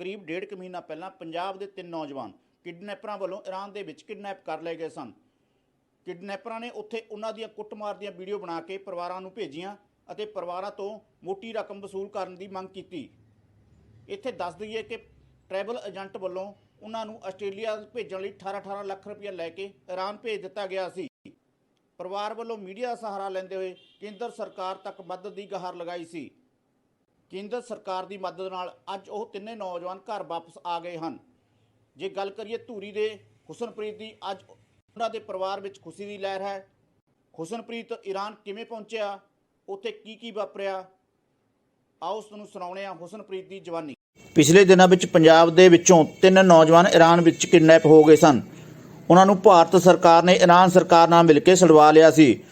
ਕਰੀਬ ਡੇਢ ਕੁ ਮਹੀਨਾ ਪਹਿਲਾਂ ਪੰਜਾਬ ਦੇ ਤਿੰਨ ਨੌਜਵਾਨ ਕਿਡਨੈਪਰਾਂ ਵੱਲੋਂ ਈਰਾਨ ਦੇ ਵਿੱਚ ਕਿਡਨੈਪ ਕਰ ਲਏ ਗਏ ਸਨ। ਕਿਡਨੈਪਰਾਂ ਨੇ ਉੱਥੇ ਉਹਨਾਂ ਦੀਆਂ ਕੁੱਟਮਾਰ ਦੀਆਂ ਵੀਡੀਓ ਬਣਾ ਕੇ ਪਰਿਵਾਰਾਂ ਨੂੰ ਭੇਜੀਆਂ ਅਤੇ ਪਰਿਵਾਰਾਂ ਤੋਂ ਮੋਟੀ ਰਕਮ ਵਸੂਲ ਕਰਨ ਦੀ ਮੰਗ ਕੀਤੀ। ਇੱਥੇ ਦੱਸ ਦਈਏ ਕਿ ਟਰੈਵਲ ਏਜੰਟ ਵੱਲੋਂ ਉਹਨਾਂ ਨੂੰ ਆਸਟ੍ਰੇਲੀਆ ਭੇਜਣ ਲਈ 18-18 ਲੱਖ ਰੁਪਏ ਲੈ ਕੇ ਈਰਾਨ ਭੇਜ ਦਿੱਤਾ ਗਿਆ ਸੀ। ਪਰਿਵਾਰ ਵੱਲੋਂ ਮੀਡੀਆ ਦਾ ਸਹਾਰਾ ਲੈਂਦੇ ਹੋਏ ਕੇਂਦਰ ਸਰਕਾਰ ਤੱਕ ਮਦਦ ਦੀ ਗੁਹਾਰ ਲਗਾਈ ਸੀ। ਕੇਂਦਰ ਸਰਕਾਰ ਦੀ ਮਦਦ ਨਾਲ ਅੱਜ ਉਹ ਤਿੰਨੇ ਨੌਜਵਾਨ ਘਰ ਵਾਪਸ ਆ ਗਏ ਹਨ। ਜੇ ਗੱਲ ਕਰੀਏ ਧੂਰੀ ਦੇ, ਹੁਸਨਪ੍ਰੀਤ ਦੀ ਅੱਜ ਉਹਨਾਂ ਦੇ ਪਰਿਵਾਰ ਵਿੱਚ ਖੁਸ਼ੀ ਦੀ ਲਹਿਰ ਹੈ। ਹੁਸਨਪ੍ਰੀਤ ਈਰਾਨ ਕਿਵੇਂ ਪਹੁੰਚਿਆ? ਉੱਥੇ ਕੀ ਕੀ ਵਾਪਰਿਆ? ਆਓ ਤੁਹਾਨੂੰ ਸੁਣਾਉਣੇ ਆ ਹੁਸਨਪ੍ਰੀਤ ਦੀ ਜਵਾਨੀ। ਪਿਛਲੇ ਦਿਨਾਂ ਵਿੱਚ ਪੰਜਾਬ ਦੇ ਵਿੱਚੋਂ ਤਿੰਨ ਨੌਜਵਾਨ ਈਰਾਨ ਵਿੱਚ ਕਿਡਨੈਪ ਹੋ ਗਏ ਸਨ। ਉਹਨਾਂ ਨੂੰ ਭਾਰਤ ਸਰਕਾਰ ਨੇ ਈਰਾਨ ਸਰਕਾਰ ਨਾਲ ਮਿਲ ਕੇ ਛੁਡਵਾ ਲਿਆ ਸੀ।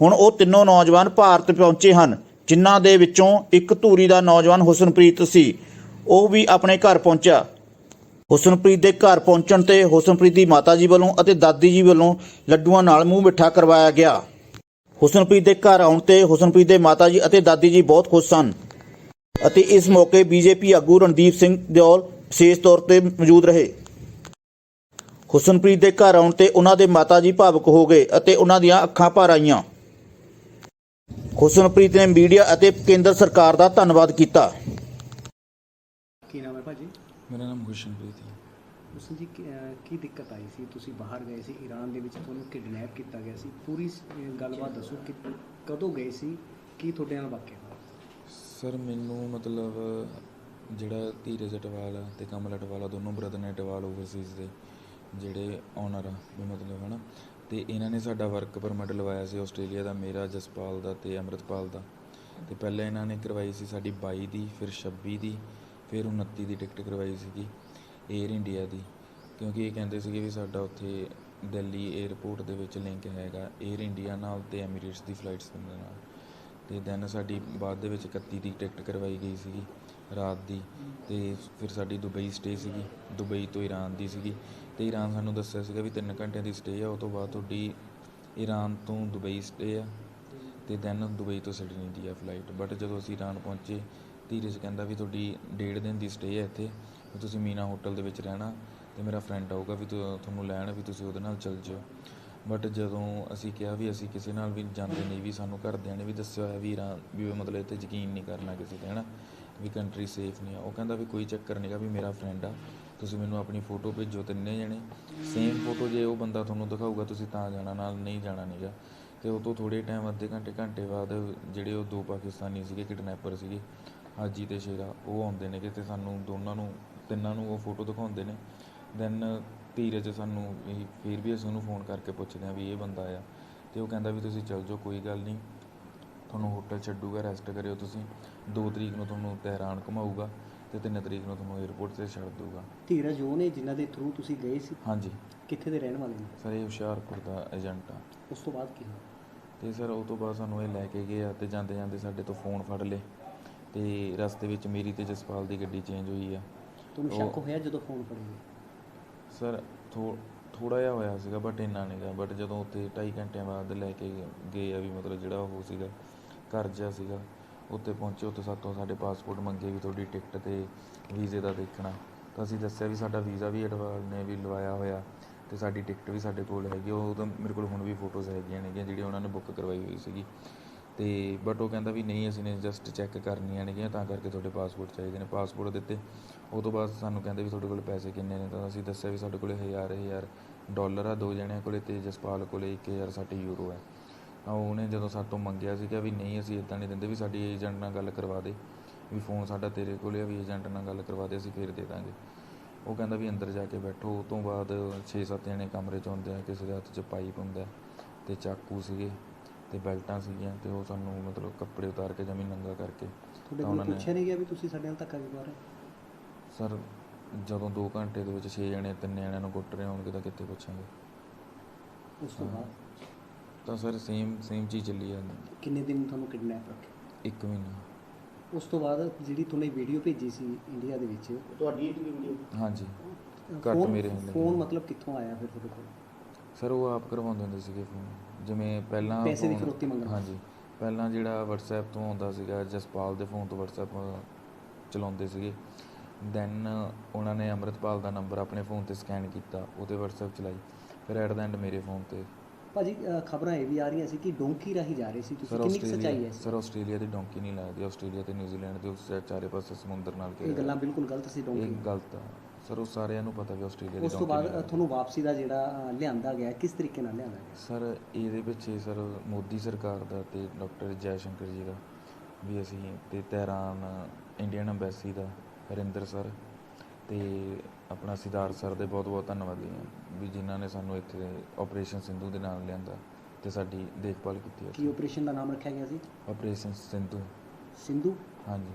ਹੁਣ ਉਹ ਤਿੰਨੋਂ ਨੌਜਵਾਨ ਭਾਰਤ ਪਹੁੰਚੇ ਹਨ। ਜਿਨ੍ਹਾਂ ਦੇ ਵਿੱਚੋਂ ਇੱਕ ਧੂਰੀ ਦਾ ਨੌਜਵਾਨ ਹੁਸਨਪ੍ਰੀਤ ਸੀ, ਉਹ ਵੀ ਆਪਣੇ ਘਰ ਪਹੁੰਚਿਆ। ਹੁਸਨਪ੍ਰੀਤ ਦੇ ਘਰ ਪਹੁੰਚਣ ਤੇ ਹੁਸਨਪ੍ਰੀਤ ਦੀ ਮਾਤਾ ਜੀ ਵੱਲੋਂ ਅਤੇ ਦਾਦੀ ਜੀ ਵੱਲੋਂ ਲੱਡੂਆਂ ਨਾਲ ਮੂੰਹ ਮਿੱਠਾ ਕਰਵਾਇਆ ਗਿਆ। ਹੁਸਨਪ੍ਰੀਤ ਦੇ ਘਰ ਆਉਣ ਤੇ ਹੁਸਨਪ੍ਰੀਤ ਦੇ ਮਾਤਾ ਜੀ ਅਤੇ ਦਾਦੀ ਜੀ ਬਹੁਤ ਖੁਸ਼ ਸਨ ਅਤੇ ਇਸ ਮੌਕੇ ਬੀਜੇਪੀ ਆਗੂ ਰਣਦੀਪ ਸਿੰਘ ਦਿਓਲ ਵਿਸ਼ੇਸ਼ ਤੌਰ ਤੇ ਮੌਜੂਦ ਰਹੇ। ਹੁਸਨਪ੍ਰੀਤ ਦੇ ਘਰ ਆਉਣ ਤੇ ਉਹਨਾਂ ਦੇ ਮਾਤਾ ਜੀ ਭਾਵੁਕ ਹੋ ਗਏ ਅਤੇ ਉਹਨਾਂ ਦੀਆਂ ਅੱਖਾਂ ਭਰ ਆਈਆਂ। ਹੁਸਨਪ੍ਰੀਤ ਨੇ ਮੀਡੀਆ ਅਤੇ ਕੇਂਦਰ ਸਰਕਾਰ ਦਾ ਧੰਨਵਾਦ ਕੀਤਾ। ਕੀ ਨਾਮ ਹੈ ਭਾਜੀ? ਮੇਰਾ ਨਾਮ ਗੁਸ਼ਨਪ੍ਰੀਤ ਹੈ। ਉਸ ਜੀ ਕੀ ਅਹ ਕੀ ਦਿੱਕਤ ਆਈ ਸੀ? ਤੁਸੀਂ ਬਾਹਰ ਗਏ ਸੀ ਈਰਾਨ ਦੇ ਵਿੱਚ ਤੁਹਾਨੂੰ ਕਿਡਨੈਪ ਕੀਤਾ ਗਿਆ ਸੀ। ਪੂਰੀ ਸ- ਅਹ ਗੱਲਬਾਤ ਦੱਸੋ ਕਿ ਕਦੋਂ ਗਏ ਸੀ? ਕੀ ਤੁਹਾਡੇ ਨਾਲ ਵਾਕਿਆ ਹੋਇਆ? ਸਰ ਮੈਨੂੰ ਮਤਲਬ ਜਿਹੜਾ ਧੀਰਜ ਅਟਵਾਲ ਤੇ ਕਮਲ ਅਟਵਾਲ ਆ ਦੋਨੋਂ ਬ੍ਰਦਰ ਨੇ ਅਟਵਾਲ ਓਵਰਸੀਜ਼ ਦੇ ਜਿਹੜੇ ਓਨਰ ਆ ਵੀ ਮਤਲਬ ਹਨਾ। ਤੇ ਇਹਨਾਂ ਨੇ ਸਾਡਾ ਵਰਕ ਪਰਮਿਟ ਲਵਾਇਆ ਸੀ ਆਸਟ੍ਰੇਲੀਆ ਦਾ, ਮੇਰਾ, ਜਸਪਾਲ ਦਾ ਤੇ ਅਮਰਤਪਾਲ ਦਾ। ਤੇ ਪਹਿਲਾਂ ਇਹਨਾਂ ਨੇ ਕਰਵਾਈ ਸੀ ਸਾਡੀ 22 ਦੀ, ਫਿਰ 26 ਦੀ, ਫਿਰ 29 ਦੀ ਟਿਕਟ ਕਰਵਾਈ ਸੀਗੀ 에ਅਰ ਇੰਡੀਆ ਦੀ। ਕਿਉਂਕਿ ਇਹ ਕਹਿੰਦੇ ਸੀਗੇ ਵੀ ਸਾਡਾ ਉੱਥੇ ਦਿੱਲੀ 에ਅਰਪੋਰਟ ਦੇ ਵਿੱਚ ਲਿੰਕ ਹੈਗਾ 에ਅਰ ਇੰਡੀਆ ਨਾਲ ਤੇ ਐਮੀਰੇਟਸ ਦੀ ਫਲਾਈਟਸ ਦੇ ਨਾਲ। ਤੇ ਦੈਨ ਸਾਡੀ ਬਾਅਦ ਦੇ ਵਿੱਚ 31 ਦੀ ਟਿਕਟ ਕਰਵਾਈ ਗਈ ਸੀਗੀ। ਰਾਤ ਦੀ ਅਤੇ ਫਿਰ ਸਾਡੀ ਦੁਬਈ ਸਟੇ ਸੀਗੀ, ਦੁਬਈ ਤੋਂ ਈਰਾਨ ਦੀ ਸੀਗੀ ਅਤੇ ਈਰਾਨ ਸਾਨੂੰ ਦੱਸਿਆ ਸੀਗਾ ਵੀ ਤਿੰਨ ਘੰਟਿਆਂ ਦੀ ਸਟੇ ਆ, ਉਹ ਤੋਂ ਬਾਅਦ ਤੁਹਾਡੀ ਈਰਾਨ ਤੋਂ ਦੁਬਈ ਸਟੇ ਆ ਅਤੇ ਦੈਨ ਦੁਬਈ ਤੋਂ ਸਿਡਨੀ ਦੀ ਆ ਫਲਾਈਟ ਬਟ ਜਦੋਂ ਅਸੀਂ ਈਰਾਨ ਪਹੁੰਚੇ, ਧੀਰਜ ਕਹਿੰਦਾ ਵੀ ਤੁਹਾਡੀ ਡੇਢ ਦਿਨ ਦੀ ਸਟੇ ਹੈ ਇੱਥੇ, ਵੀ ਤੁਸੀਂ ਮੀਨਾ ਹੋਟਲ ਦੇ ਵਿੱਚ ਰਹਿਣਾ ਤੇ ਮੇਰਾ ਫਰੈਂਡ ਆਊਗਾ ਵੀ ਤੁਹਾਨੂੰ ਲੈਣ ਵੀ ਤੁਸੀਂ ਉਹਦੇ ਨਾਲ ਚੱਲ ਜਿਓ। ਬਟ ਜਦੋਂ ਅਸੀਂ ਕਿਹਾ ਵੀ ਅਸੀਂ ਕਿਸੇ ਨਾਲ ਵੀ ਜਾਂਦੇ ਨਹੀਂ, ਵੀ ਸਾਨੂੰ ਘਰਦਿਆਂ ਨੇ ਵੀ ਦੱਸਿਆ ਹੋਇਆ ਵੀ ਈਰਾਨ ਵੀ ਮਤਲਬ ਇੱਥੇ ਯਕੀਨ ਨਹੀਂ ਕਰਨਾ ਕਿਸੇ ਤੇ, ਹਨਾ? ਵੀ ਕੰਟਰੀ ਸੇਫ ਨਹੀਂ ਆ। ਉਹ ਕਹਿੰਦਾ ਵੀ ਕੋਈ ਚੱਕਰ ਨਹੀਂਗਾ ਵੀ ਮੇਰਾ ਫਰੈਂਡ ਆ। ਤੁਸੀਂ ਮੈਨੂੰ ਆਪਣੀ ਫੋਟੋ ਭੇਜੋ ਤਿੰਨੇ ਜਣੇ। ਸੇਮ ਫੋਟੋ ਜੇ ਉਹ ਬੰਦਾ ਤੁਹਾਨੂੰ ਦਿਖਾਊਗਾ, ਤੁਸੀਂ ਤਾਂ ਜਾਣਾ, ਨਾਲ ਨਹੀਂ ਜਾਣਾ ਨਹੀਂਗਾ ਤੇ ਉਹ ਤੋਂ ਥੋੜੇ ਟਾਈਮ ਅੱਧੇ ਘੰਟੇ ਘੰਟੇ ਬਾਅਦ ਜਿਹੜੇ ਉਹ ਦੋ ਪਾਕਿਸਤਾਨੀ ਸੀਗੇ ਕਿਡਨੈਪਰ ਸੀਗੇ, ਹਾਜੀ ਤੇ ਸ਼ੇਰਾ, ਉਹ ਆਉਂਦੇ ਨੇ ਤੇ ਸਾਨੂੰ ਦੋਨਾਂ ਨੂੰ, ਤਿੰਨਾਂ ਨੂੰ ਉਹ ਫੋਟੋ ਦਿਖਾਉਂਦੇ ਨੇ। ਦੈਨ ਧੀਰਜ ਸਾਨੂੰ ਇਹ ਫਿਰ ਵੀ ਅਸੀਂ ਉਹਨੂੰ ਫੋਨ ਕਰਕੇ ਪੁੱਛਦੇ ਹਾਂ ਵੀ ਇਹ ਬੰਦਾ ਆ। ਤੇ ਉਹ ਕਹਿੰਦਾ ਵੀ ਤੁਸੀਂ ਚੱਲ ਜਾਓ, ਕੋਈ ਗੱਲ ਨਹੀਂ ਤੁਹਾਨੂੰ ਹੋਟਲ ਛੱਡੂਗਾ ਰੈਸਟ ਕਰਿਓ ਤੁਸੀਂ। 2 ਤਰੀਕ ਨੂੰ ਤੁਹਾਨੂੰ ਤਹਿਰਾਨ ਘੁਮਾਊਗਾ ਤੇ 3 ਤਰੀਕ ਨੂੰ ਤੁਹਾਨੂੰ 에ਅਰਪੋਰਟ ਤੇ ਛੱਡ ਦਊਗਾ। ਧੀਰਜ ਉਹ ਨੇ ਜਿਨ੍ਹਾਂ ਦੇ ਥਰੂ ਤੁਸੀਂ ਗਏ ਸੀ? ਹਾਂਜੀ। ਕਿੱਥੇ ਦੇ ਰਹਿਣ ਵਾਲੇ ਨੇ? ਸਰ ਇਹ ਹੁਸ਼ਿਆਰਪੁਰ ਦਾ ਏਜੰਟ ਆ। ਉਸ ਤੋਂ ਬਾਅਦ ਕੀ ਹੋਇਆ? ਤੇ ਸਰ ਉਹ ਤੋਂ ਬਾਅਦ ਸਾਨੂੰ ਇਹ ਲੈ ਕੇ ਗਏ ਆ ਤੇ ਜਾਂਦੇ ਜਾਂਦੇ ਸਾਡੇ ਤੋਂ ਫੋਨ ਫੜ ਲਏ। ਤੇ ਰਸਤੇ ਵਿੱਚ ਮੇਰੀ ਤੇ ਜਸਪਾਲ ਦੀ ਗੱਡੀ ਚੇਂਜ ਹੋਈ ਆ। ਤੁਹਾਨੂੰ ਸ਼ੱਕ ਹੋਇਆ ਜਦੋਂ ਫੋਨ ਫੜਿਆ ਸਰ ਥੋ ਥੋੜਾ ਜਿਹਾ ਹੋਇਆ ਸੀਗਾ ਬਟ ਇੰਨਾ ਨਹੀਂਗਾ ਬਟ ਜਦੋਂ ਉੱਥੇ 2.5 ਘੰਟਿਆਂ ਬਾਅਦ ਲੈ ਕੇ ਗਏ ਆ ਵੀ ਮਤਲਬ ਜਿਹੜਾ ਉਹ ਸੀਗਾ, ਘਰ ਜਿਹਾ ਸੀਗਾ, ਉੱਥੇ ਪਹੁੰਚੇ, ਉੱਥੇ ਸਾਤੋਂ ਸਾਡੇ ਪਾਸਪੋਰਟ ਮੰਗੇ ਵੀ ਤੁਹਾਡੀ ਟਿਕਟ ਤੇ ਵੀਜ਼ੇ ਦਾ ਦੇਖਣਾ। ਤਾਂ ਅਸੀਂ ਦੱਸਿਆ ਵੀ ਸਾਡਾ ਵੀਜ਼ਾ ਵੀ ਅਡਵਾਲ ਨੇ, ਵੀ ਲਵਾਇਆ ਹੋਇਆ, ਤੇ ਸਾਡੀ ਟਿਕਟ ਵੀ ਸਾਡੇ ਕੋਲ ਹੈਗੀ ਉਹ ਤਾਂ ਮੇਰੇ ਕੋਲ ਹੁਣ ਵੀ ਫੋਟੋਜ਼ ਹੈਗੀਆਂ ਨੇਗੀਆਂ, ਜਿਹੜੀਆਂ ਉਹਨਾਂ ਨੇ ਬੁੱਕ ਕਰਵਾਈ ਹੋਈ ਸੀਗੀ। ਤੇ ਬਟ ਉਹ ਕਹਿੰਦਾ ਵੀ ਨਹੀਂ, ਅਸੀਂ ਨੇ ਜਸਟ ਚੈੱਕ ਕਰਨੀਆਂ ਨੇਗੀਆਂ, ਤਾਂ ਕਰਕੇ ਤੁਹਾਡੇ ਪਾਸਪੋਰਟ ਚਾਹੀਦੇ ਨੇ। ਪਾਸਪੋਰਟ ਦਿੱਤੇ। ਉਹ ਤੋਂ ਬਾਅਦ ਸਾਨੂੰ ਕਹਿੰਦੇ ਵੀ ਤੁਹਾਡੇ ਕੋਲ ਪੈਸੇ ਕਿੰਨੇ ਨੇ, ਤਾਂ ਅਸੀਂ ਦੱਸਿਆ ਵੀ ਸਾਡੇ ਕੋਲ ਹਜ਼ਾਰ ਹਜ਼ਾਰ ਡਾਲਰ ਆ, ਦੋ ਜਣਿਆਂ ਕੋਲੇ ਤੇ ਜਸਪਾਲ ਕੋਲੇ 1060 ਯੂਰੋ ਹੈ ਤਾਂ ਉਹਨੇ ਜਦੋਂ ਸਾਡੇ ਤੋਂ ਮੰਗਿਆ ਸੀਗਾ ਵੀ ਨਹੀਂ, ਅਸੀਂ ਇਦਾਂ ਨਹੀਂ ਦਿੰਦੇ, ਵੀ ਸਾਡੀ ਏਜੰਟ ਨਾਲ ਗੱਲ ਕਰਵਾ ਦੇ, ਵੀ ਫੋਨ ਸਾਡਾ ਤੇਰੇ ਕੋਲੇ ਆ, ਵੀ ਏਜੰਟ ਨਾਲ ਗੱਲ ਕਰਵਾ ਦੇ, ਅਸੀਂ ਫੇਰ ਦੇ ਦਾਂਗੇ। ਉਹ ਕਹਿੰਦਾ ਵੀ ਅੰਦਰ ਜਾ ਕੇ ਬੈਠੋ। ਉਹ ਤੋਂ ਬਾਅਦ 6-7 ਜਣੇ ਕਮਰੇ 'ਚ ਹੁੰਦੇ ਆ, ਕਿਸੇ ਦੇ ਹੱਥ 'ਚ ਪਾਈਪ ਹੁੰਦਾ ਹੈ ਤੇ ਚਾਕੂ ਸੀਗੇ। ਤੇ ਬੈਲਟਾਂ ਸੀਗੀਆਂ ਤੇ ਉਹ ਸਾਨੂੰ ਮਤਲਬ ਕੱਪੜੇ ਉਤਾਰ ਕੇ ਜਮੀ ਨੰਗਾ ਕਰਕੇ ਤੁਹਾਡੇ ਤਾਂ ਕੋਲ ਉਹਨਾਂ ਨੇ- ਪੁੱਛਿਆ ਨਹੀਂ ਗਿਆ ਵੀ ਤੁਸੀਂ ਸਾਡੇ ਨਾਲ ਧੱਕਾ ਕਿਉਂ ਕਰ ਰਹੇ ਸਰ ਜਦੋਂ 2 ਘੰਟੇ ਦੇ ਵਿੱਚ 6 ਜਣੇ ਤਿੰਨ ਜਣਿਆਂ ਨੂੰ ਕੁੱਟ ਰਹੇ ਹੋਣਗੇ ਤਾਂ ਕਿੱਥੇ ਪੁੱਛਾਂਗੇ? ਉਸ ਤੋਂ। ਬਾਅਦ? ਤਾਂ ਸਰ ਸੇਮ ਸੇਮ ਚੀਜ਼ ਚੱਲੀ ਜਾਂਦੀ। ਕਿੰਨੇ ਦਿਨ ਤੁਹਾਨੂੰ ਕਿਡਨੈਪ ਰੱਖਿਆ? ਇੱਕ ਮਹੀਨਾ। ਉਸ ਤੋਂ ਬਾਅਦ ਜਿਹੜੀ ਤੁਹਾਨੂੰ ਵੀਡੀਓ ਭੇਜੀ ਸੀ ਇੰਡੀਆ ਦੇ ਵਿੱਚ। ਤੁਹਾਡੀ ਵੀਡੀਓ ਹਾਂਜੀ। ਘੱਟ ਮੇਰੇ ਹੁੰਦੇ ਫੋਨ। ਮਤਲਬ ਕਿੱਥੋਂ ਆਇਆ ਫਿਰ ਤੁਹਾਡੇ ਕੋਲ? ਸਰ ਉਹ ਆਪ ਕਰਵਾਉਂਦੇ ਹੁੰਦੇ ਸੀਗੇ ਫੋਨ ਜਿਵੇਂ ਪਹਿਲਾਂ ਪੈਸੇ ਦੀ ਫਿਰੌਤੀ ਮੰਗਣ। ਹਾਂਜੀ ਪਹਿਲਾਂ ਜਿਹੜਾ WhatsApp ਤੋਂ ਆਉਂਦਾ ਸੀਗਾ ਜਸਪਾਲ ਦੇ ਫੋਨ ਤੋਂ WhatsApp ਚਲਾਉਂਦੇ ਸੀਗੇ। ਦੈਨ ਉਹਨਾਂ ਨੇ ਅੰਮ੍ਰਿਤਪਾਲ ਦਾ ਨੰਬਰ ਆਪਣੇ ਫੋਨ ਤੇ ਸਕੈਨ ਕੀਤਾ ਉਹਦੇ WhatsApp ਚਲਾਈ। ਫਿਰ ਐਟ ਦਾ ਐਂਡ ਮੇਰੇ ਫੋਨ ਤੇ। ਭਾਜੀ ਖਬਰਾਂ ਇਹ ਵੀ ਆ ਰਹੀਆਂ ਸੀ ਕਿ ਡੋਂਕੀ ਰਾਹੀਂ ਜਾ ਰਹੇ ਸੀ ਤੁਸੀਂ ਕਿੰਨੀ ਸੱਚਾਈ ਹੈ? ਸਰ ਆਸਟ੍ਰੇਲੀਆ ਦੀ ਡੋਂਕੀ ਨਹੀਂ ਲੱਗਦੀ ਆਸਟ੍ਰੇਲੀਆ ਤੇ ਨਿਊਜ਼ੀਲੈਂਡ ਦੇ ਉਸ ਚਾਰੇ ਪਾਸੇ ਸਮੁੰਦਰ ਨਾਲ ਇਹ ਘਿਰਿਆ ਗੱਲਾਂ ਬਿਲਕੁਲ ਗਲਤ ਸੀ ਇਹ ਡੋਂਕੀ ਗਲਤ ਆ। ਸਰ ਉਹ ਸਾਰਿਆਂ ਨੂੰ ਪਤਾ ਵੀ ਆਸਟ੍ਰੇਲੀਆ ਦੀ ਉਸ ਤੋਂ ਬਾਅਦ। ਤੁਹਾਨੂੰ ਵਾਪਸੀ ਦਾ ਜਿਹੜਾ ਲਿਆਂਦਾ ਗਿਆ ਕਿਸ ਤਰੀਕੇ ਨਾਲ ਲਿਆਂਦਾ ਗਿਆ? ਸਰ ਇਹਦੇ ਪਿੱਛੇ ਸਰ ਮੋਦੀ ਸਰਕਾਰ ਦਾ ਤੇ ਡਾਕਟਰ ਜੈ ਸ਼ੰਕਰ ਜੀ ਦਾ ਵੀ ਅਸੀਂ ਤੇ ਤਹਿਰਾਨ ਇੰਡੀਅਨ ਐਮਬੈਸੀ ਦਾ ਹਰਿੰਦਰ ਸਰ ਤੇ ਆਪਣਾ ਸਿਦਾਰ ਸਰ ਦੇ ਬਹੁਤ ਬਹੁਤ ਧੰਨਵਾਦੀ ਹਾਂ ਵੀ ਜਿਨ੍ਹਾਂ ਨੇ ਸਾਨੂੰ ਇੱਥੇ ਆਪਰੇਸ਼ਨ ਸਿੰਧੂ ਦੇ ਨਾਲ ਲਿਆਂਦਾ ਤੇ ਸਾਡੀ ਦੇਖਭਾਲ ਕੀਤੀ ਕੀ ਆਪਰੇਸ਼ਨ ਦਾ ਨਾਮ ਰੱਖਿਆ ਗਿਆ ਸੀ? ਆਪਰੇਸ਼ਨ ਸਿੰਧੂ। ਸਿੰਧੂ? ਹਾਂਜੀ।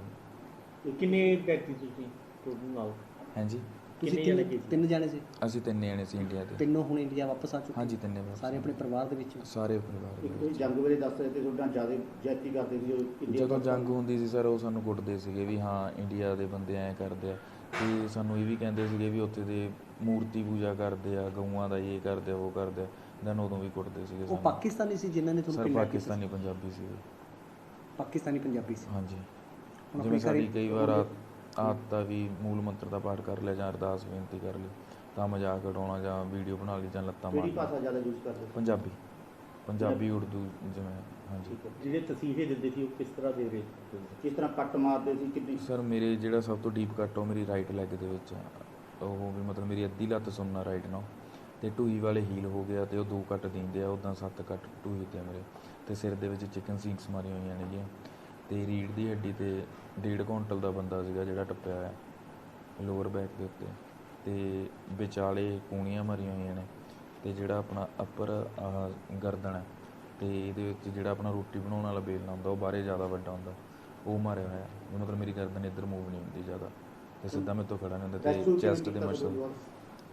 ਤੇ ਕਿੰਨੇ ਵਿਅਕਤੀ ਤੁਸੀਂ ਟੋਟਲ ਨਾਲ? ਹਾਂਜੀ। ਤੁਸੀਂ ਕਿੰਨੇ ਜਣੇ ਤਿੰਨ ਸੀ? ਤਿੰਨ ਜਾਣੇ ਸੀ। ਅਸੀਂ ਤਿੰਨੇ ਜਣੇ ਸੀ ਇੰਡੀਆ ਦੇ। ਤਿੰਨੋਂ ਹੁਣ ਇੰਡੀਆ ਵਾਪਸ ਆ ਚੁੱਕੇ। ਹਾਂਜੀ ਤਿੰਨੇ ਬਸ ਸਾਰੇ ਆਪਣੇ ਪਰਿਵਾਰ ਦੇ ਵਿੱਚ। ਸਾਰੇ ਪਰਿਵਾਰ ਦੇ ਇੱਕ। ਤੁਸੀਂ ਜੰਗ ਵੇਲੇ ਦੱਸ ਰਹੇ ਤੇ ਤੁਹਾਡਾ ਜ਼ਿਆਦਾ ਜਾਤੀ ਕਰਦੇ ਸੀ ਜਦੋਂ ਇੰਡੀਆ ਜਦੋਂ ਜੰਗ ਹੁੰਦੀ ਸੀ ਸਰ ਉਹ ਸਾਨੂੰ ਕੁੱਟਦੇ ਸੀਗੇ ਵੀ ਹਾਂ ਇੰਡੀਆ ਦੇ ਬੰਦੇ ਐਂ ਕਰਦੇ ਆ। ਤੇ ਸਾਨੂੰ ਇਹ ਵੀ ਕਹਿੰਦੇ ਸੀਗੇ ਵੀ ਉੱਥੇ ਦੇ ਮੂਰਤੀ ਪੂਜਾ ਕਰਦੇ ਆ ਗਊਆਂ ਦਾ ਇਹ ਕਰਦੇ ਆ ਉਹ ਕਰਦੇ ਆ। ਦੈਨ ਉਦੋਂ ਵੀ ਕੁੱਟਦੇ ਸੀਗੇ ਉਹ ਸਾਨੂੰ। ਪਾਕਿਸਤਾਨੀ ਸੀ ਜਿਨ੍ਹਾਂ ਨੇ ਤੁਹਾਨੂੰ ਸਰ kidnap ਕੀਤਾ ਪਾਕਿਸਤਾਨੀ ਪੰਜਾਬੀ ਸੀਗੇ। ਸੀ? ਪਾਕਿਸਤਾਨੀ ਪੰਜਾਬੀ ਸੀ। ਹਾਂਜੀ। ਹੁਣ ਜਿਵੇਂ ਆਪਣੀ ਸਾਡੀ ਘਰੇ- ਕਈ ਵਾਰ ਆਦ- ਆਦਤ ਆ ਵੀ ਮੂਲ ਮੰਤਰ ਦਾ ਪਾਠ ਕਰ ਲਿਆ ਜਾਂ ਅਰਦਾਸ ਬੇਨਤੀ ਕਰ ਲਈ ਤਾਂ ਮਜ਼ਾਕ ਉਡਾਉਣਾ ਜਾਂ ਵੀਡੀਓ ਬਣਾ ਲਈ ਜਾਂ ਲੱਤਾਂ ਕਿਹੜੀ ਮਾਰਨੀਆਂ ਭਾਸ਼ਾ ਜ਼ਿਆਦਾ ਯੂਜ਼ ਕਰਦੇ ਸੀ ਪੰਜਾਬੀ। ਪੰਜਾਬੀ ਉਰਦੂ ਜਿਵੇਂ ਹਾਂਜੀ। ਠੀਕ ਹੈ। ਜਿਹੜੇ ਤਸੀਹੇ ਦਿੰਦੇ ਸੀ ਉਹ ਕਿਸ ਤਰ੍ਹਾਂ ਦੇ ਰਹੇ ਸੀ? ਕਿਸ ਤਰ੍ਹਾਂ ਕੱਟ ਮਾਰਦੇ ਸੀ ਕਿੰਨੀ ਸਰ ਮੇਰੇ ਜਿਹੜਾ ਸਭ ਤੋਂ ਡੀਪ ਕੱਟ ਉਹ ਮੇਰੀ ਰਾਈਟ ਲੈਗ ਦੇ ਵਿੱਚ ਆ। ਉਹ ਵੀ ਮਤਲਬ ਮੇਰੀ ਅੱਧੀ ਲੱਤ ਸੁਣਨਾ ਰਾਈਟ ਨਾਲ। ਤੇ ਢੂਈ ਵਾਲੇ ਹੀਲ ਹੋ ਗਿਆ ਤੇ ਉਹ ਦੋ ਕੱਟ ਦਿੰਦੇ ਆ ਉਦਾਂ ਸੱਤ ਕੱਟ ਢੂਈ ਤੇ ਆ ਮੇਰੇ। ਤੇ ਸਿਰ ਦੇ ਵਿੱਚ ਚਿਕਨ ਸੀਕਸ ਮਾਰੀਆਂ ਹੋਈਆਂ ਨੇਗੀਆਂ। ਤੇ ਰੀੜ ਦੀ ਹੱਡੀ ਤੇ ਡੇਢ ਕੁਇੰਟਲ ਦਾ ਬੰਦਾ ਸੀਗਾ ਜਿਹੜਾ ਟੱਪਿਆ ਹੋਇਆ ਲੋਅਰ ਬੈਕ ਦੇ ਉੱਤੇ। ਤੇ ਵਿਚਾਲੇ ਕੂਣੀਆਂ ਮਾਰੀਆਂ ਹੋਈਆਂ ਨੇ ਤੇ ਜਿਹੜਾ ਆਪਣਾ ਅੱਪਰ ਆਹ ਗਰਦਨ ਹੈ ਤੇ ਇਹਦੇ ਵਿੱਚ ਜਿਹੜਾ ਆਪਣਾ ਰੋਟੀ ਬਣਾਉਣ ਵਾਲਾ ਬੇਲਣਾ ਹੁੰਦਾ ਉਹ ਬਾਹਰੇ ਜ਼ਿਆਦਾ ਵੱਡਾ ਹੁੰਦਾ ਉਹ ਮਾਰਿਆ ਹੋਇਆ। ਮਤਲਬ ਮੇਰੀ ਗਰਦਨ ਇੱਧਰ ਮੂਵ ਨਹੀਂ ਹੁੰਦੀ ਜ਼ਿਆਦਾ ਤੇ ਸਿੱਧਾ ਮੇਰੇ ਤੋਂ ਖੜਾ ਨਹੀਂ ਹੁੰਦਾ ਤੇ ਚੈਸਟ ਦੇ ਮਸਲ?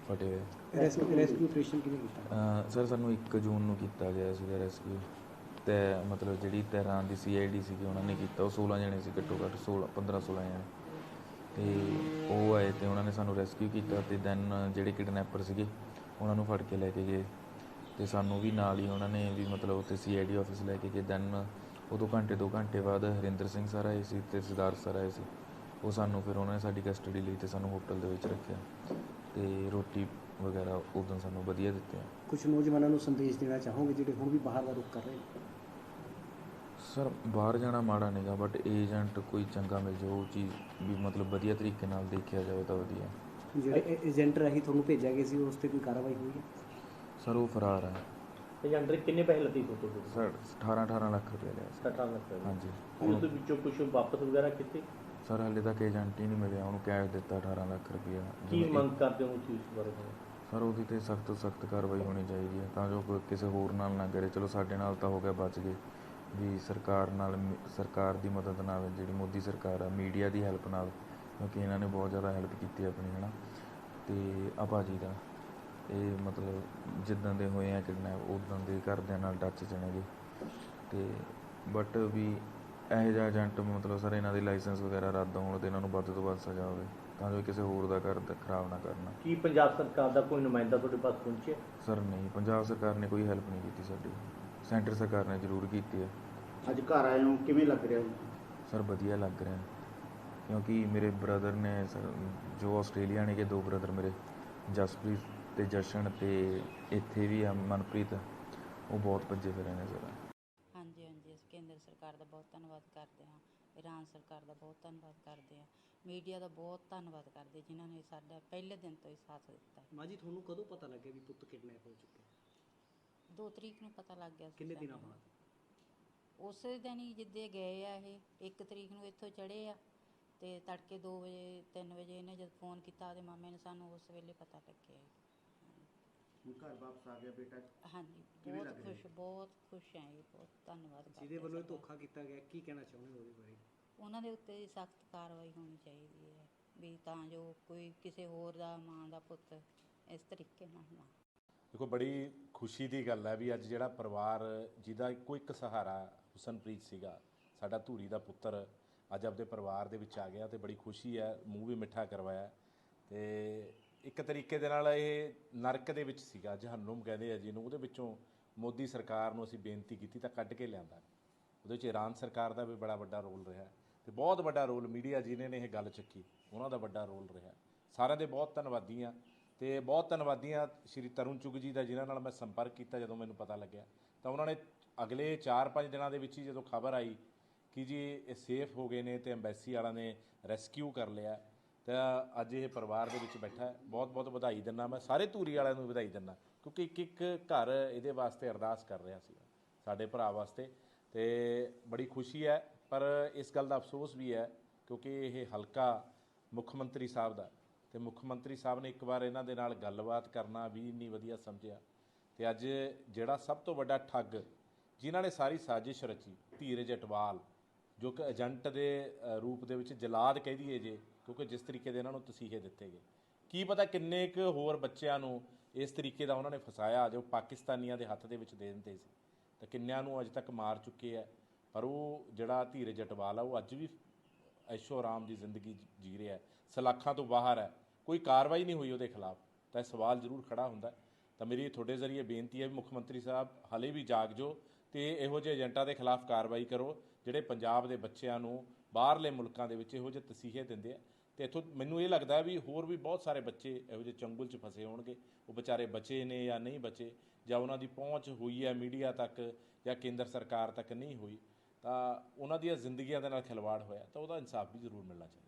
ਫਟੇ ਹੋਏ। ਰੈਸਕਿਊ ਰੈਸਕਿਊ ਆਪਰੇਸ਼ਨ ਕਿਹਨੇ ਕੀਤਾ? ਅਹ ਸਰ ਸਾਨੂੰ 1 ਜੂਨ ਨੂੰ ਕੀਤਾ ਗਿਆ ਸੀਗਾ ਰੈਸਕਿਊ ਤੈ ਮਤਲਬ ਜਿਹੜੀ ਤਹਿਰਾਨ ਦੀ ਸੀਆਈਡੀ ਸੀਗੀ ਉਹਨਾਂ ਨੇ ਕੀਤਾ, ਉਹ 16 ਜਣੇ ਸੀ ਘੱਟੋ ਘੱਟ 16 15 16 ਜਣੇ। ਤੇ ਉਹ ਆਏ ਤੇ ਉਹਨਾਂ ਨੇ ਸਾਨੂੰ ਰੈਸਕਿਊ ਕੀਤਾ ਤੇ ਦੈਨ ਜਿਹੜੇ ਕਿਡਨੈਪਰ ਸੀਗੇ, ਉਹਨਾਂ ਨੂੰ ਫੜ ਕੇ ਲੈ ਕੇ ਗਏ। ਤੇ ਸਾਨੂੰ ਵੀ ਨਾਲ ਹੀ ਉਹਨਾਂ ਨੇ ਵੀ ਮਤਲਬ ਉੱਥੇ ਸੀਆਈਡੀ ਆਫਿਸ ਲੈ ਕੇ ਗਏ। ਦੈਨ ਉਦੋਂ ਘੰਟੇ, ਦੋ ਘੰਟੇ ਬਾਅਦ ਹਰਿੰਦਰ ਸਿੰਘ ਸਰ ਆਏ ਸੀ ਤੇ ਸਰਦਾਰ ਸਰ ਆਏ ਸੀ। ਉਹ ਸਾਨੂੰ ਫਿਰ ਉਹਨਾਂ ਨੇ ਸਾਡੀ ਕਸਟਡੀ ਲਈ ਤੇ ਸਾਨੂੰ ਹੋਟਲ ਦੇ ਵਿੱਚ ਰੱਖਿਆ। ਤੇ ਰੋਟੀ ਵਗੈਰਾ ਉਦੋਂ ਸਾਨੂੰ ਵਧੀਆ ਦਿੱਤੇ ਕੁਝ ਨੌਜਵਾਨਾਂ ਨੂੰ ਸੰਦੇਸ਼ ਦੇਣਾ ਚਾਹੋਗੇ ਜਿਹੜੇ ਹੁਣ ਵੀ ਬਾਹਰ ਦਾ ਰੁਖ ਕਰ ਰਹੇ ਨੇ? ਸਰ ਬਾਹਰ ਜਾਣਾ ਮਾੜਾ ਨਹੀਂਗਾ ਬਟ ਏਜੰਟ ਕੋਈ ਚੰਗਾ ਮਿਲ ਜਾਵੇ ਉਹ ਚੀਜ਼ ਵੀ ਮਤਲਬ ਵਧੀਆ ਤਰੀਕੇ ਨਾਲ ਦੇਖਿਆ ਜਾਵੇ ਤਾਂ ਵਧੀਆ। ਜਿਹੜੇ ਏਜੰਟ ਰਾਹੀਂ ਤੁਹਾਨੂੰ ਭੇਜਿਆ ਗਿਆ ਸੀ ਉਸ ਤੇ ਕੋਈ ਕਾਰਵਾਈ ਹੋਈ ਹੈ? ਸਰ ਉਹ ਫਰਾਰ ਹੈ। ਤੇ ਅੰਦਰ ਕਿੰਨੇ ਪੈਸੇ ਸੀ ਟੋਟਲ ਸਰ 18 18 ਲੱਖ ਰੁਪਏ ਲਿਆ ਸੀ। 60 ਲੱਖ ਰੁਪਏ। ਹਾਂਜੀ। ਉਸ ਦੇ ਵਿੱਚੋਂ ਕੁਝ ਵਾਪਸ ਵਗੈਰਾ ਕੀਤੇ? ਸਰ ਹਾਲੇ ਤੱਕ ਏਜੰਟ ਹੀ ਨਹੀਂ ਮਿਲਿਆ ਉਹਨੂੰ ਕੈਸ਼ ਦਿੱਤਾ 18 ਲੱਖ ਰੁਪਇਆ। ਕੀ ਮੰਗ ਕਰਦੇ ਹੋ ਤੁਸੀਂ ਇਸ ਬਾਰੇ? ਸਰ ਉਹਦੀ ਤੇ ਸਖਤ ਸਖਤ ਕਾਰਵਾਈ ਹੋਣੀ ਚਾਹੀਦੀ ਹੈ ਤਾਂ ਜੋ ਕੋਈ ਕਿਸੇ ਹੋਰ ਨਾਲ ਨਾ ਕਰੇ। ਚਲੋ ਸਾਡੇ ਨਾਲ ਤਾਂ ਹੋ ਗਿਆ ਬਚ ਗਏ। ਵੀ ਸਰਕਾਰ ਨਾਲ ਸਰਕਾਰ ਦੀ ਮਦਦ ਨਾਲ ਜਿਹੜੀ ਮੋਦੀ ਸਰਕਾਰ ਆ ਮੀਡੀਆ ਦੀ ਹੈਲਪ ਨਾਲ ਕਿਉਂਕਿ ਇਹਨਾਂ ਨੇ ਬਹੁਤ ਜ਼ਿਆਦਾ ਹੈਲਪ ਕੀਤੀ ਆਪਣੀ ਹੈ ਨਾ ਤੇ ਆ ਭਾਜੀ ਦਾ ਇਹ ਮਤਲਬ ਜਿੱਦਾਂ ਦੇ ਹੋਏ ਆ ਕਿਡਨੈਪ ਉਦਾਂ ਦੇ ਘਰਦਿਆਂ ਨਾਲ ਟੱਚ ਚ ਨੇਗੇ ਤੇ ਬਟ ਵੀ ਇਹੋ ਜਿਹਾ ਏਜੰਟ ਮਤਲਬ ਸਰ ਇਹਨਾਂ ਦੇ ਲਾਇਸੈਂਸ ਵਗੈਰਾ ਰੱਦ ਹੋਣ ਤੇ ਇਹਨਾਂ ਨੂੰ ਵੱਧ ਤੋਂ ਵੱਧ ਸਜ਼ਾ ਹੋਵੇ ਤਾਂ ਜੋ ਕਿਸੇ ਹੋਰ ਦਾ ਘਰ ਦਾ ਖਰਾਬ ਨਾ ਕਰਨਾ। ਕੀ ਪੰਜਾਬ ਸਰਕਾਰ ਦਾ ਕੋਈ ਨੁਮਾਇੰਦਾ ਤੁਹਾਡੇ ਪਾਸ ਪਹੁੰਚਿਆ? ਸਰ ਨਹੀਂ ਪੰਜਾਬ ਸਰਕਾਰ ਨੇ ਕੋਈ ਹੈਲਪ ਨਹੀਂ ਕੀਤੀ ਸਾਡੀ। ਸੈਂਟਰ ਸਰਕਾਰ ਨੇ ਜ਼ਰੂਰ ਕੀਤੀ ਹੈ। ਅੱਜ ਘਰ ਆਏ ਹੋ ਕਿਵੇਂ ਲੱਗ ਰਿਹਾ ਜੀ? ਸਰ ਵਧੀਆ ਲੱਗ ਰਿਹਾ। ਕਿਉਂਕਿ ਮੇਰੇ ਬ੍ਰਦਰ ਨੇ ਜੋ ਆਸਟ੍ਰੇਲੀਆ ਨੇ ਕੇ ਦੋ ਬ੍ਰਦਰ ਮੇਰੇ ਜਸਪ੍ਰੀਤ ਤੇ ਜਸ਼ਨ ਤੇ ਇੱਥੇ ਵੀ ਆ ਮਨਪ੍ਰੀਤ ਉਹ ਬਹੁਤ ਭੱਜੇ ਫਿਰੇ ਨੇ ਸਰ। ਹਾਂਜੀ ਹਾਂਜੀ ਅਸੀਂ ਕੇਂਦਰ ਸਰਕਾਰ ਦਾ ਬਹੁਤ ਧੰਨਵਾਦ ਕਰਦੇ ਹਾਂ। ਇਰਾਨ ਸਰਕਾਰ ਦਾ ਬਹੁਤ ਧੰਨਵਾਦ ਕਰਦੇ ਹਾਂ। ਮੀਡੀਆ ਦਾ ਬਹੁਤ ਧੰਨਵਾਦ ਕਰਦੇ ਜਿਨ੍ਹਾਂ ਨੇ ਸਾਡਾ ਪਹਿਲੇ ਦਿਨ ਤੋਂ ਹੀ ਸਾਥ ਦਿੱਤਾ। ਮਾਂ ਤੁਹਾਨੂੰ ਕਦੋਂ ਪਤਾ ਲੱਗਿਆ ਵੀ ਪੁੱਤ ਕਿਡਨੈਪ ਹੋ ਚੁੱਕਿਆ? ਦੋ ਤਰੀਕ ਨੂੰ ਪਤਾ ਲੱਗ ਗਿਆ ਸੀ ਕਿੰਨੇ ਦਿਨ ਹੀ ਜਿੱਦੇ ਗਏ ਆ ਇਹ 1 ਤਰੀਕ ਨੂੰ ਇੱਥੋਂ ਚੜ੍ਹੇ ਆ ਤੇ ਤੜਕੇ 2 ਵਜੇ 3 ਵਜੇ ਇਹਨੇ ਜਦ ਫੋਨ ਕੀਤਾ ਉਹਦੇ ਮਾਮੇ ਨੇ ਸਾਨੂੰ ਉਸ ਵੇਲੇ ਪਤਾ ਲੱਗਿਆ ਹੁਣ ਘਰ ਵਾਪਸ ਆ ਗਿਆ ਬੇਟਾ? ਹਾਂਜੀ ਬਹੁਤ ਖੁਸ਼ ਬਹੁਤ ਖੁਸ਼ ਹੈ ਇਹ ਬਹੁਤ ਧੰਨਵਾਦ ਕਰਦੇ ਜਿਹਦੇ ਵੱਲੋਂ ਇਹ ਧੋਖਾ ਕੀਤਾ ਗਿਆ ਕੀ ਕਹਿਣਾ ਚਾਹੁੰਦੇ ਹੋ ਉਹਦੇ ਬਾਰੇ? ਉਹਨਾਂ ਦੇ ਉੱਤੇ ਸਖਤ ਕਾਰਵਾਈ ਹੋਣੀ ਚਾਹੀਦੀ ਹੈ ਵੀ ਤਾਂ ਜੋ ਕੋਈ ਕਿਸੇ ਹੋਰ ਦਾ ਮਾਂ ਦਾ ਪੁੱਤ ਇਸ ਤਰੀਕੇ ਨਾਲ ਨਾ ਦੇਖੋ, ਬੜੀ ਖੁਸ਼ੀ ਦੀ ਗੱਲ ਹੈ ਵੀ ਅੱਜ ਜਿਹੜਾ ਪਰਿਵਾਰ ਜਿਹਦਾ ਇੱਕੋ ਇੱਕ ਸਹਾਰਾ ਹੁਸਨਪ੍ਰੀਤ ਸੀਗਾ, ਸਾਡਾ ਧੂਰੀ ਦਾ ਪੁੱਤਰ, ਅੱਜ ਆਪਦੇ ਪਰਿਵਾਰ ਦੇ ਵਿੱਚ ਆ ਗਿਆ ਤੇ ਬੜੀ ਖੁਸ਼ੀ ਹੈ, ਮੂੰਹ ਵੀ ਮਿੱਠਾ ਕਰਵਾਇਆ। ਤੇ ਇੱਕ ਤਰੀਕੇ ਦੇ ਨਾਲ ਇਹ ਨਰਕ ਦੇ ਵਿੱਚ ਸੀਗਾ ਜਹੰਨਮ ਕਹਿੰਦੇ ਆ ਜਿਹਨੂੰ ਉਹਦੇ ਵਿੱਚੋਂ ਮੋਦੀ ਸਰਕਾਰ ਨੂੰ ਅਸੀਂ ਬੇਨਤੀ ਕੀਤੀ ਤਾਂ ਕੱਢ ਕੇ ਲਿਆਂਦਾ। ਉਹਦੇ ਵਿੱਚ ਇਰਾਨ ਸਰਕਾਰ ਦਾ ਵੀ ਬੜਾ ਵੱਡਾ ਰੋਲ ਰਿਹਾ ਤੇ ਬਹੁਤ ਵੱਡਾ ਰੋਲ ਮੀਡੀਆ ਜਿਹਨੇ ਨੇ ਇਹ ਗੱਲ ਚੱਕੀ, ਉਹਨਾਂ ਦਾ ਵੱਡਾ ਰੋਲ ਰਿਹਾ ਸਾਰਿਆਂ ਦੇ ਬਹੁਤ ਧੰਨਵਾਦੀ ਆ ਤੇ ਬਹੁਤ ਧੰਨਵਾਦੀ ਆ ਸ਼੍ਰੀ ਤਰੁਣ ਚੁਗ ਜੀ ਦਾ, ਜਿਨ੍ਹਾਂ ਨਾਲ ਮੈਂ ਸੰਪਰਕ ਕੀਤਾ ਜਦੋਂ ਮੈਨੂੰ ਪਤਾ ਲੱਗਿਆ। ਤਾਂ ਉਹਨਾਂ ਨੇ ਅਗਲੇ 4-5 ਦਿਨਾਂ ਦੇ ਵਿੱਚ ਹੀ ਜਦੋਂ ਖਬਰ ਆਈ ਕਿ ਜੀ ਇਹ ਸੇਫ ਹੋ ਗਏ ਨੇ ਤੇ ਐਮਬੈਸੀ ਵਾਲਿਆਂ ਨੇ ਰੈਸਕਿਊ ਕਰ ਲਿਆ, ਤਾਂ ਅੱਜ ਇਹ ਪਰਿਵਾਰ ਦੇ ਵਿੱਚ ਬੈਠਾ ਬਹੁਤ ਬਹੁਤ ਵਧਾਈ ਦਿੰਦਾ ਮੈਂ, ਸਾਰੇ ਧੂਰੀ ਵਾਲਿਆਂ ਨੂੰ ਵਧਾਈ ਦਿੰਦਾ, ਕਿਉਂਕਿ ਇੱਕ ਇੱਕ ਘਰ ਇਹਦੇ ਵਾਸਤੇ ਅਰਦਾਸ ਕਰ ਰਿਹਾ ਸੀ ਸਾਡੇ ਭਰਾ ਵਾਸਤੇ। ਤੇ ਬੜੀ ਖੁਸ਼ੀ ਹੈ, ਪਰ ਇਸ ਗੱਲ ਦਾ ਅਫਸੋਸ ਵੀ ਹੈ, ਕਿਉਂਕਿ ਇਹ ਹਲਕਾ ਮੁੱਖ ਮੰਤਰੀ ਸਾਹਿਬ ਦਾ ਤੇ ਮੁੱਖ ਮੰਤਰੀ ਸਾਹਿਬ ਨੇ ਇੱਕ ਵਾਰ ਇਹਨਾਂ ਦੇ ਨਾਲ ਗੱਲਬਾਤ ਕਰਨਾ ਵੀ ਇੰਨੀ ਵਧੀਆ ਸਮਝਿਆ। ਤੇ ਅੱਜ ਜਿਹੜਾ ਸਭ ਤੋਂ ਵੱਡਾ ਠੱਗ ਜਿਨ੍ਹਾਂ ਨੇ ਸਾਰੀ ਸਾਜ਼ਿਸ਼ ਰਚੀ, ਧੀਰਜ ਅਟਵਾਲ, ਜੋ ਕਿ ਏਜੰਟ ਦੇ ਰੂਪ ਦੇ ਵਿੱਚ ਜਲਾਦ ਕਹਿ ਦਈਏ ਜੇ, ਕਿਉਂਕਿ ਜਿਸ ਤਰੀਕੇ ਦੇ ਇਹਨਾਂ ਨੂੰ ਤਸੀਹੇ ਦਿੱਤੇ ਗਏ। ਕੀ ਪਤਾ ਕਿੰਨੇ ਕੁ ਹੋਰ ਬੱਚਿਆਂ ਨੂੰ ਇਸ ਤਰੀਕੇ ਦਾ ਉਹਨਾਂ ਨੇ ਫਸਾਇਆ, ਜੋ ਪਾਕਿਸਤਾਨੀਆਂ ਦੇ ਹੱਥ ਦੇ ਵਿੱਚ ਦੇ ਦਿੰਦੇ ਸੀ। ਤਾਂ ਕਿੰਨਿਆਂ ਨੂੰ ਅਜੇ ਤੱਕ ਮਾਰ ਚੁੱਕੇ ਆ। ਪਰ ਉਹ ਜਿਹੜਾ ਧੀਰਜ ਅਟਵਾਲ ਆ, ਉਹ ਅੱਜ ਵੀ ਐਸ਼ੋ ਆਰਾਮ ਦੀ ਜ਼ਿੰਦਗੀ ਜੀ ਰਿਹਾ। ਸਲਾਖਾਂ ਤੋਂ ਬਾਹਰ ਹੈ। ਕੋਈ ਕਾਰਵਾਈ ਨਹੀਂ ਹੋਈ ਉਹਦੇ ਖਿਲਾਫ। ਤਾਂ ਇਹ ਸਵਾਲ ਜ਼ਰੂਰ ਖੜਾ ਹੁੰਦਾ ਤਾਂ ਮੇਰੀ ਤੁਹਾਡੇ ਜ਼ਰੀਏ ਬੇਨਤੀ ਹੈ ਵੀ ਮੁੱਖ ਮੰਤਰੀ ਸਾਹਿਬ, ਹਲੇ ਵੀ ਜਾਗ ਜੋ ਤੇ ਇਹੋ ਜਿਹੇ ਏਜੰਟਾਂ ਦੇ ਖਿਲਾਫ ਕਾਰਵਾਈ ਕਰੋ, ਜਿਹੜੇ ਪੰਜਾਬ ਦੇ ਬੱਚਿਆਂ ਨੂੰ ਬਾਹਰਲੇ ਮੁਲਕਾਂ ਦੇ ਵਿੱਚ ਇਹੋ ਜਿਹੇ ਤਸੀਹੇ ਦਿੰਦੇ ਆ। ਤੇ ਇੱਥੋਂ ਮੈਨੂੰ ਇਹ ਲੱਗਦਾ ਵੀ ਹੋਰ ਵੀ ਬਹੁਤ ਸਾਰੇ ਬੱਚੇ ਇਹੋ ਜਿਹੇ ਚੰਗੁਲ 'ਚ ਫਸੇ ਹੋਣਗੇ। ਉਹ ਵਿਚਾਰੇ ਬਚੇ ਨੇ ਜਾਂ ਨਹੀਂ ਬਚੇ, ਜਾਂ ਉਹਨਾਂ ਦੀ ਪਹੁੰਚ ਹੋਈ ਹੈ ਮੀਡੀਆ ਤੱਕ ਜਾਂ ਕੇਂਦਰ ਸਰਕਾਰ ਤੱਕ ਨਹੀਂ ਹੋਈ, ਤਾਂ ਉਹਨਾਂ ਦੀਆਂ ਜ਼ਿੰਦਗੀਆਂ ਦੇ ਨਾਲ ਖਿਲਵਾੜ ਹੋਇਆ। ਤਾਂ ਉਹਦਾ ਇਨਸਾਫ ਵੀ ਜ਼ਰੂਰ ਮਿਲਣਾ ਚਾਹੀਦਾ।